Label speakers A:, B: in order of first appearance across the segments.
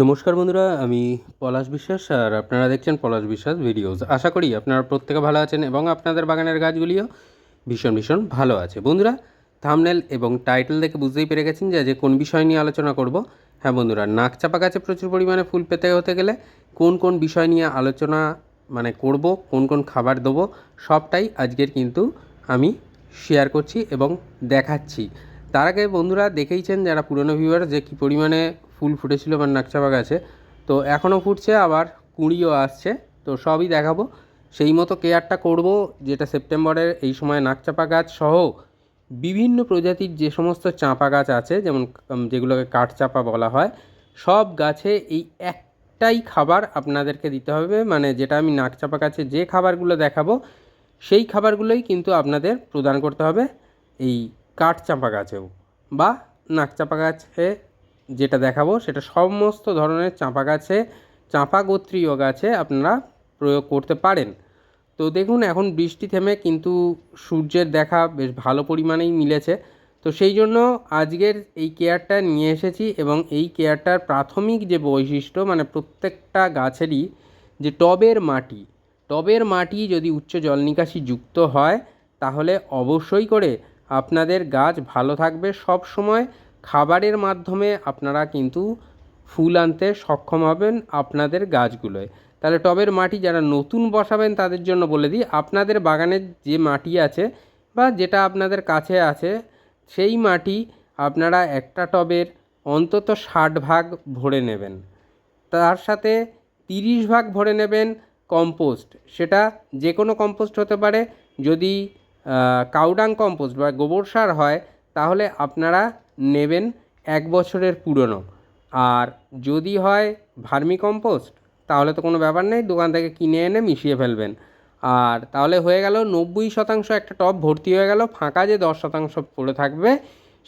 A: নমস্কার বন্ধুরা, আমি পলাশ বিশ্বাস আর আপনারা দেখছেন পলাশ বিশ্বাস ভিডিওস। আশা করি আপনারা প্রত্যেকে ভালো আছেন এবং আপনাদের বাগানের গাছগুলিও ভীষণ ভীষণ ভালো আছে। বন্ধুরা থামনেল এবং টাইটেল দেখে বুঝতেই পেরে গেছেন যে আজকে কোন বিষয় নিয়ে আলোচনা করব। হ্যাঁ বন্ধুরা নাক চাপা গাছে প্রচুর পরিমাণে ফুল পেতে হতে গেলে কোন কোন বিষয় নিয়ে আলোচনা মানে করব, কোন কোন খাবার দেবো, সবটাই আজকের কিন্তু আমি শেয়ার করছি এবং দেখাচ্ছি। তার আগে বন্ধুরা, দেখেইছেন যারা পুরনো ভিউয়ার যে কী পরিমাণে ফুল ফুটেছিল আমার নাকচাপা গাছে। তো এখনও ফুটছে, আবার কুঁড়িও আসছে। তো সবই দেখাবো। সেই মতো কেয়ারটা করব, যেটা সেপ্টেম্বরের এই সময় নাকচাপা গাছ সহ বিভিন্ন প্রজাতির যে সমস্ত চাঁপা গাছ আছে, যেমন যেগুলোকে কাঠচাপা বলা হয়, সব গাছে এই একটাই খাবার আপনাদেরকে দিতে হবে। মানে যেটা আমি নাকচাপা গাছে যে খাবারগুলো দেখাবো, সেই খাবারগুলোই কিন্তু আপনাদের প্রদান করতে হবে এই কাঠচাঁপা গাছেও বা নাকচাপা গাছে যেটা দেখাবো, সেটা সমস্ত ধরনের চাঁপা গাছে, চাঁপা গোত্রীয় গাছে আপনারা প্রয়োগ করতে পারেন। তো দেখুন, এখন বৃষ্টি থেমে কিন্তু সূর্যের দেখা বেশ ভালো পরিমাণেই মিলেছে। তো সেই জন্য আজকের এই কেয়ারটা নিয়ে এসেছি এবং এই কেয়ারটার প্রাথমিক যে বৈশিষ্ট্য মানে প্রত্যেকটা গাছেরই যে টবের মাটি টবের মাটি যদি উচ্চ জল নিকাশি যুক্ত হয়, তাহলে অবশ্যই করে আপনাদের গাছ ভালো থাকবে সব সময়। খাবারের মাধ্যমে আপনারা কিন্তু ফুল আনতে সক্ষম হবেন আপনাদের গাছগুলোয়। তাহলে টবের মাটি যারা নতুন বসাবেন তাদের জন্য বলে দিই, আপনাদের বাগানের যে মাটি আছে বা যেটা আপনাদের কাছে আছে, সেই মাটি আপনারা একটা টবের অন্তত ষাট ভাগ ভরে নেবেন। তার সাথে তিরিশ ভাগ ভরে নেবেন কম্পোস্ট। সেটা যে কোনো কম্পোস্ট হতে পারে। যদি কাউডাং কম্পোস্ট বা গোবর সার হয়, তাহলে আপনারা নেবেন এক বছরের পুরনো। আর যদি হয় ভার্মি কম্পোস্ট তাহলে তো কোনো ব্যাপার নেই, দোকান থেকে কিনে এনে মিশিয়ে ফেলবেন। আর তাহলে হয়ে গেল নব্বই শতাংশ একটা টব ভর্তি হয়ে গেল, ফাঁকা যে দশ শতাংশ পড়ে থাকবে,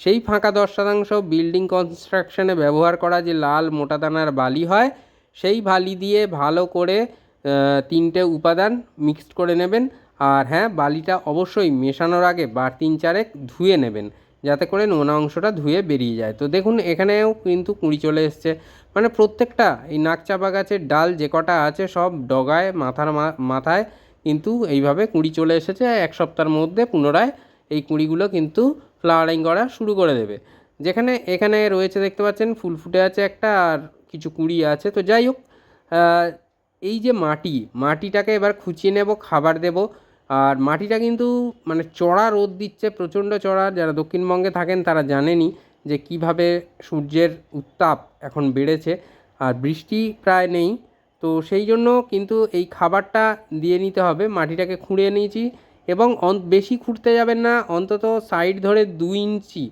A: সেই ফাঁকা দশ শতাংশ বিল্ডিং কনস্ট্রাকশনে ব্যবহার করা যে লাল মোটা দানার বালি হয়, সেই বালি দিয়ে ভালো করে তিনটে উপাদান মিক্সড করে নেবেন। আর হ্যাঁ বালিটা অবশ্যই মেশানোর আগে বার তিন চারেক ধুয়ে নেবেন। যাতে করে নোনা অংশটা ধুয়ে বেরিয়ে যায়। তো দেখুন, এখানেও কিন্তু কুঁড়ি চলে এসছে। মানে প্রত্যেকটা এই নাকচাপা গাছের ডাল যে কটা আছে সব ডগায়, মাথার মাথায় কিন্তু এইভাবে কুঁড়ি চলে এসেছে। এক সপ্তাহের মধ্যে পুনরায় এই কুঁড়িগুলো কিন্তু ফ্লাওয়ারিং করা শুরু করে দেবে। যেখানে, এখানে রয়েছে দেখতে পাচ্ছেন, ফুল ফুটে আছে একটা আর কিছু কুঁড়ি আছে। তো যাই হোক এই যে মাটি, মাটিটাকে এবার খুঁচিয়ে নেব, খাবার দেব। আর মাটিটা কিন্তু মানে চড়া রোদ দিচ্ছে, প্রচণ্ড চড়া। যারা দক্ষিণবঙ্গে থাকেন তারা জানেনই যে কীভাবে সূর্যের উত্তাপ এখন বেড়েছে। আর বৃষ্টি প্রায় নেই, তো সেই জন্য কিন্তু এই খাবারটা দিয়ে নিতে হবে। মাটিটাকে খুঁড়িয়ে নিয়েছি এবং বেশি খুঁড়তে যাবেন না, অন্তত সাইড ধরে দু ইঞ্চি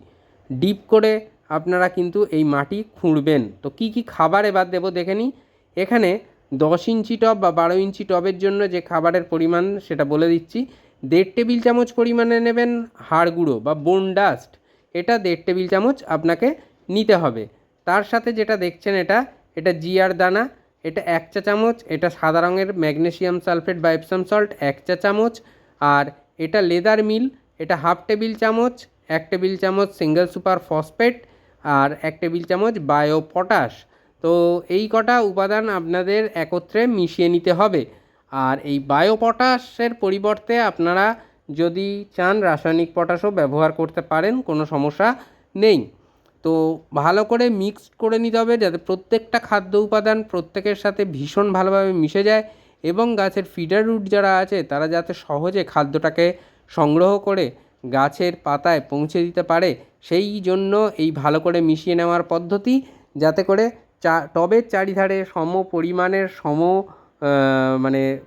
A: ডিপ করে আপনারা কিন্তু এই মাটি খুঁড়বেন। তো কি কি খাবার এবার দেবো দেখে নিই। এখানে দশ ইঞ্চি টব বা বারো ইঞ্চি টবের জন্য যে খাবারের পরিমাণ সেটা বলে দিচ্ছি। দেড় টেবিল চামচ পরিমাণে নেবেন হাড় গুঁড়ো বা বোন ডাস্ট। এটা দেড় টেবিল চামচ আপনাকে নিতে হবে। তার সাথে যেটা দেখছেন এটা এটা জিয়ার দানা, এটা এক চা চামচ, এটা সাদা রঙের ম্যাগনেশিয়াম সালফেট বা এপসাম সল্ট এক চা চামচ। আর এটা লেদার মিল, এটা হাফ টেবিল চামচ, এক টেবিল চামচ সিঙ্গেল সুপার ফসফেট, আর এক টেবিল চামচ বায়ো পটাশ। তো এই কটা উপাদান আপনাদের একত্রে মিশিয়ে নিতে হবে। আর এই বায়ো পটাশের পরিবর্তে আপনারা যদি চান রাসায়নিক পটাশও ব্যবহার করতে পারেন, কোনো সমস্যা নেই। তো ভালো করে মিক্সড করে নিতে হবে যাতে প্রত্যেকটা খাদ্য উপাদান প্রত্যেকের সাথে ভীষণ ভালোভাবে মিশে যায় এবং গাছের ফিডার রুট যারা আছে, তারা যাতে সহজে খাদ্যটাকে সংগ্রহ করে গাছের পাতায় পৌঁছে দিতে পারে। সেই জন্য এই ভালো করে মিশিয়ে নেওয়ার পদ্ধতি, যাতে করে চা টবের চারিধারে সম পরিমাণের সম মানে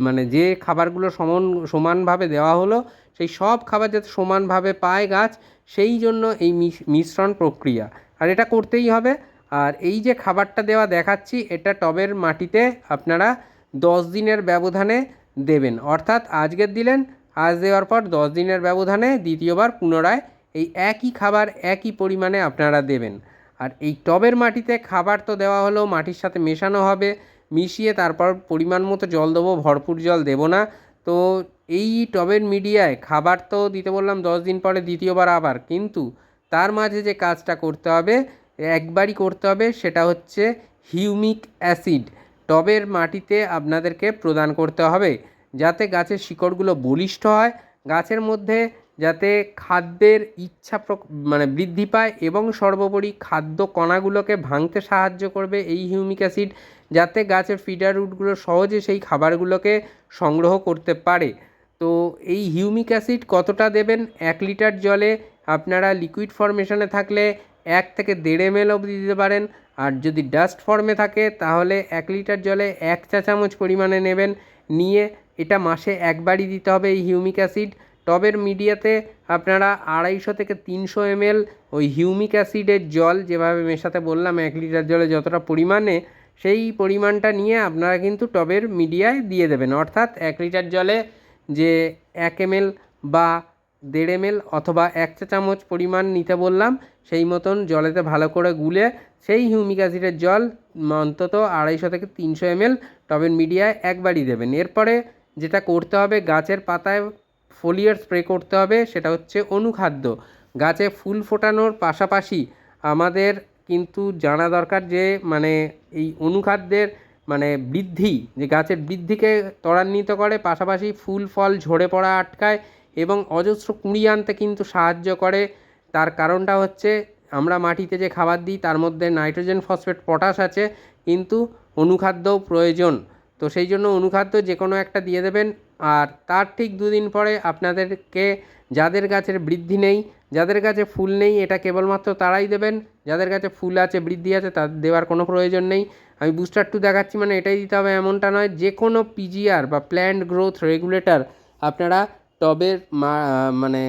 A: মানে যে খাবারগুলো সমান, সমানভাবে দেওয়া হলো, সেই সব খাবার যাতে সমানভাবে পায় গাছ, সেই জন্য এই মিশ- মিশ্রণ প্রক্রিয়া। আর এটা করতেই হবে। আর এই যে খাবারটা দেওয়া দেখাচ্ছি, এটা টবের মাটিতে আপনারা দশ দিনের ব্যবধানে দেবেন। অর্থাৎ আজকের দিলেন, আজ দেওয়ার পর দশ দিনের ব্যবধানে দ্বিতীয়বার পুনরায় এই একই খাবার একই পরিমাণে আপনারা দেবেন। আর এই টবের মাটিতে খাবার তো দেওয়া হলো, মাটির সাথে মেশানো হবে, মিশিয়ে তারপর পরিমাণ মতো জল দেবো, ভরপুর জল দেবো না। তো এই টবের মিডিয়ায় খাবার তো দিতে বললাম দশ দিন পরে, দ্বিতীয়বার আবার। কিন্তু তার মাঝে যে কাজটা করতে হবে, একবারই করতে হবে, সেটা হচ্ছে হিউমিক অ্যাসিড। টবের মাটিতে আপনাদেরকে প্রদান করতে হবে, যাতে গাছের শিকড়গুলো বলিষ্ঠ হয়। গাছের মধ্যে যাতে খাদ্যের ইচ্ছা মানে বৃদ্ধি পায় এবং সর্বোপরি খাদ্য কণাগুলোকে ভাঙতে সাহায্য করবে এই হিউমিক অ্যাসিড, যাতে গাছের ফিডার রুটগুলো সহজে সেই খাবারগুলোকে সংগ্রহ করতে পারে। তো এই হিউমিক অ্যাসিড কতটা দেবেন? এক লিটার জলে আপনারা লিকুইড ফর্মেশনে থাকলে এক থেকে দেড় এম এল অবধি দিতে পারেন। আর যদি ডাস্ট ফর্মে থাকে, তাহলে এক লিটার জলে এক চা চামচ পরিমাণে নেবেন। নিয়ে এটা মাসে একবারই দিতে হবে এই হিউমিক অ্যাসিড। টবের মিডিয়াতে আপনারা আড়াইশো থেকে তিনশো এমএল ওই হিউমিক অ্যাসিডের জল যেভাবে মেশাতে বললাম, এক লিটার জলে যতটা পরিমাণে, সেই পরিমাণটা নিয়ে আপনারা কিন্তু টবের মিডিয়ায় দিয়ে দেবেন। অর্থাৎ এক লিটার জলে যে এক এমএল বা দেড় এমএল অথবা এক চা চামচ পরিমাণ নিতে বললাম, সেই মতন জলেতে ভালো করে গুলে সেই হিউমিক অ্যাসিডের জল অন্তত আড়াইশো থেকে তিনশো এমএল টবের মিডিয়ায় একবারই দেবেন। এরপরে যেটা করতে হবে, গাছের পাতায় ফোলিয়ার স্প্রে করতে হবে, সেটা হচ্ছে অনুখাদ্য। গাছে ফুল ফোটানোর পাশাপাশি আমাদের কিন্তু জানা দরকার যে মানে এই অনুখাদ্যের মানে বৃদ্ধি, যে গাছের বৃদ্ধিকে ত্বরান্বিত করে, পাশাপাশি ফুল, ফল ঝরে পড়া আটকায় এবং অজস্র কুঁড়ি আনতে কিন্তু সাহায্য করে। তার কারণটা হচ্ছে আমরা মাটিতে যে খাবার দিই, তার মধ্যে নাইট্রোজেন, ফসফেট, পটাশ আছে, কিন্তু অনুখাদ্যও প্রয়োজন। তো সেই জন্য অনুখাদ্য যে কোনো একটা দিয়ে দেবেন আর তার ঠিক দুদিন পরে আপনাদেরকে যাদের গাছের বৃদ্ধি নেই, যাদের কাছে ফুল নেই, এটা কেবলমাত্র তারাই দেবেন। যাদের কাছে ফুল আছে, বৃদ্ধি আছে তাদের দেওয়ার কোনো প্রয়োজন নেই। আমি বুস্টার টু দেখাচ্ছি মানে এটাই দিতে হবে এমনটা নয়। যে কোনো পিজিআর বা প্ল্যান্ট গ্রোথ রেগুলেটর আপনারা টবের মানে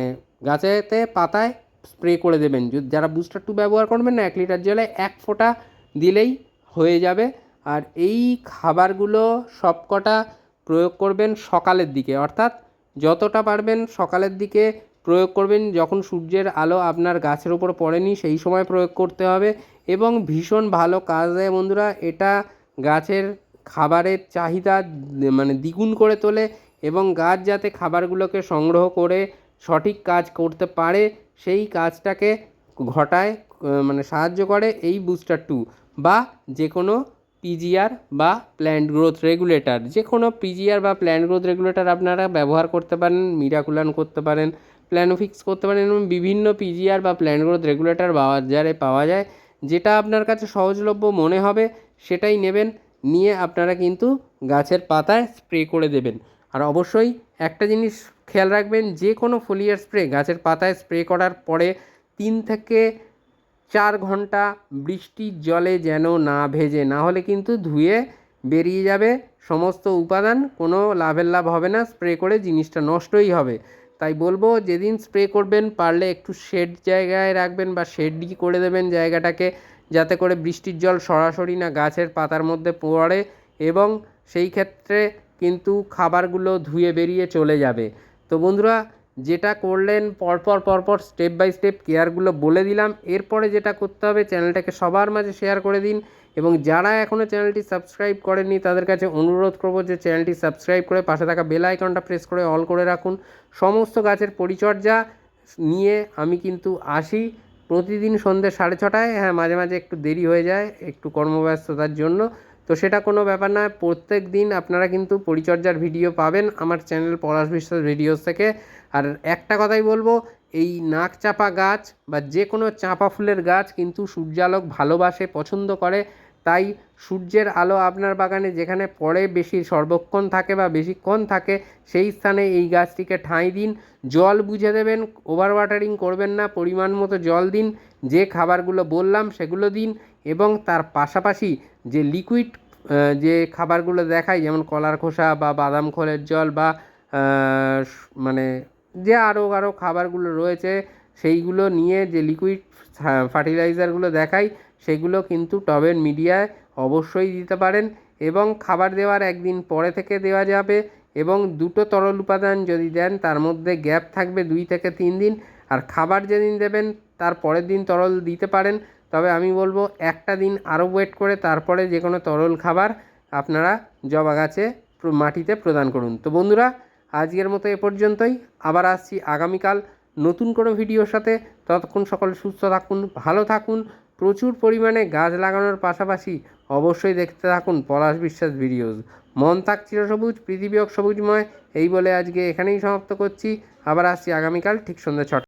A: গাছেতে পাতায় স্প্রে করে দেবেন। যারা বুস্টার টু ব্যবহার করবেন না, এক লিটার জলে এক ফোঁটা দিলেই হয়ে যাবে। আর এই খাবারগুলো সবকটা প্রয়োগ করবেন সকালের দিকে। অর্থাৎ যতটা পারবেন সকালের দিকে প্রয়োগ করবেন। যখন সূর্যের আলো আপনার গাছের উপর পড়েনি, সেই সময় প্রয়োগ করতে হবে এবং ভীষণ ভালো কাজ দেয় বন্ধুরা। এটা গাছের খাবারের চাহিদা মানে দ্বিগুণ করে তোলে এবং গাছ যাতে খাবারগুলোকে সংগ্রহ করে সঠিক কাজ করতে পারে, সেই কাজটাকে ঘটায় মানে সাহায্য করে এই বুস্টার টু বা যে কোনো পিজিআর বা প্ল্যান্ট গ্রোথ রেগুলেটর যে কোনো পিজিআর বা প্ল্যান্ট গ্রোথ রেগুলেটর আপনারা ব্যবহার করতে পারেন মিরাকুলান করতে পারেন প্ল্যানোফিক্স করতে পারেন, এবং বিভিন্ন পিজিআর বা প্ল্যান্ট গ্রোথ রেগুলেটর বাজারে পাওয়া যায়, যেটা আপনার কাছে সহজলভ্য মনে হবে, সেটাই নেবেন, নিয়ে আপনারা কিন্তু গাছের পাতায় স্প্রে করে দেবেন। আর অবশ্যই একটা জিনিস খেয়াল রাখবেন, যে কোনো ফোলিয়ার স্প্রে গাছের পাতায় স্প্রে করার পরে তিন থেকে চার ঘণ্টা বৃষ্টির জলে যেন না ভেজে, না হলে কিন্তু ধুয়ে বেরিয়ে যাবে। সমস্ত উপাদান, কোনো লাভের লাভ হবে না, স্প্রে করে জিনিসটা নষ্টই হবে। তাই বলব, যেদিন স্প্রে করবেন, পারলে একটু শেড জায়গায় রাখবেন বা শেডই করে দেবেন জায়গাটাকে, যাতে করে বৃষ্টির জল সরাসরি না গাছের পাতার মধ্যে পড়ে এবং সেই ক্ষেত্রে কিন্তু খাবারগুলো ধুয়ে বেরিয়ে চলে যাবে। তো বন্ধুরা যেটা করলেন পরপর পরপর স্টেপ বাই স্টেপ কেয়ারগুলো বলে দিলাম। এরপরে যেটা করতে হবে চ্যানেলটাকে সবার মাঝে শেয়ার করে দিন এবং যারা এখনও চ্যানেলটি সাবস্ক্রাইব করেননি, তাদের কাছে অনুরোধ করব যে চ্যানেলটি সাবস্ক্রাইব করে পাশে থাকা বেল আইকনটা প্রেস করে অল করে রাখুন। সমস্ত গাছের পরিচর্যা নিয়ে আমি কিন্তু আসি প্রতিদিন সন্ধ্যে সাড়ে ছটায়। হ্যাঁ মাঝে মাঝে একটু দেরি হয়ে যায়, একটু কর্মব্যস্ততার জন্য। তো সেটা কোনো ব্যাপার নয়। প্রত্যেক দিন আপনারা কিন্তু পরিচর্যার ভিডিও পাবেন আমার চ্যানেল পলাশ বিশ্বাস ভিডিওস থেকে। আর একটা কথাই বলব, এই নাক চাপা গাছ বা যে কোনো চাঁপা ফুলের গাছ কিন্তু সূর্যালোক ভালোবাসে, পছন্দ করে। তাই সূর্যের আলো আপনার বাগানে যেখানে পড়ে বেশি সর্বক্ষণ থাকে বা বেশিক্ষণ থাকে, সেই স্থানে এই গাছটিকে ঠাঁই দিন। জল বুঝে দেবেন ওভার ওয়াটারিং করবেন না, পরিমাণ মতো জল দিন। যে খাবারগুলো বললাম সেগুলো দিন এবং তার পাশাপাশি যে লিকুইড যে খাবারগুলো দেখাই, যেমন কলার খোসা বা বাদাম খোলের জল বা মানে যে আরও আরও খাবারগুলো রয়েছে, সেইগুলো নিয়ে যে লিকুইড ফার্টিলাইজারগুলো দেখাই, সেগুলো কিন্তু টবের মিডিয়ায় অবশ্যই দিতে পারেন এবং খাবার দেওয়ার একদিন পরে থেকে দেওয়া যাবে এবং দুটো তরল উপাদান যদি দেন, তার মধ্যে গ্যাপ থাকবে দুই থেকে তিন দিন। আর খাবার যেদিন দেবেন তার পরের দিন তরল দিতে পারেন। তবে আমি বলব, একটা দিন আরও ওয়েট করে, তারপরে যে কোনো তরল খাবার আপনারা জবা গাছে মাটিতে প্রদান করুন। তো বন্ধুরা, আজকের মতো এ পর্যন্তই। আবার আসছি আগামীকাল নতুন কোনো ভিডিওর সাথে। ততক্ষণ সকলে সুস্থ থাকুন, ভালো থাকুন। প্রচুর পরিমাণে গাছ লাগানোর পাশাপাশি অবশ্যই দেখতে থাকুন পলাশ বিশ্বাস ভিডিওস মন তাক চিরসবুজ পৃথিবী হোক সবুজময়। এই বলে আজকে এখানেই সমাপ্ত করছি। আবার আসছি আগামীকাল ঠিক সন্ধ্যে ছটা।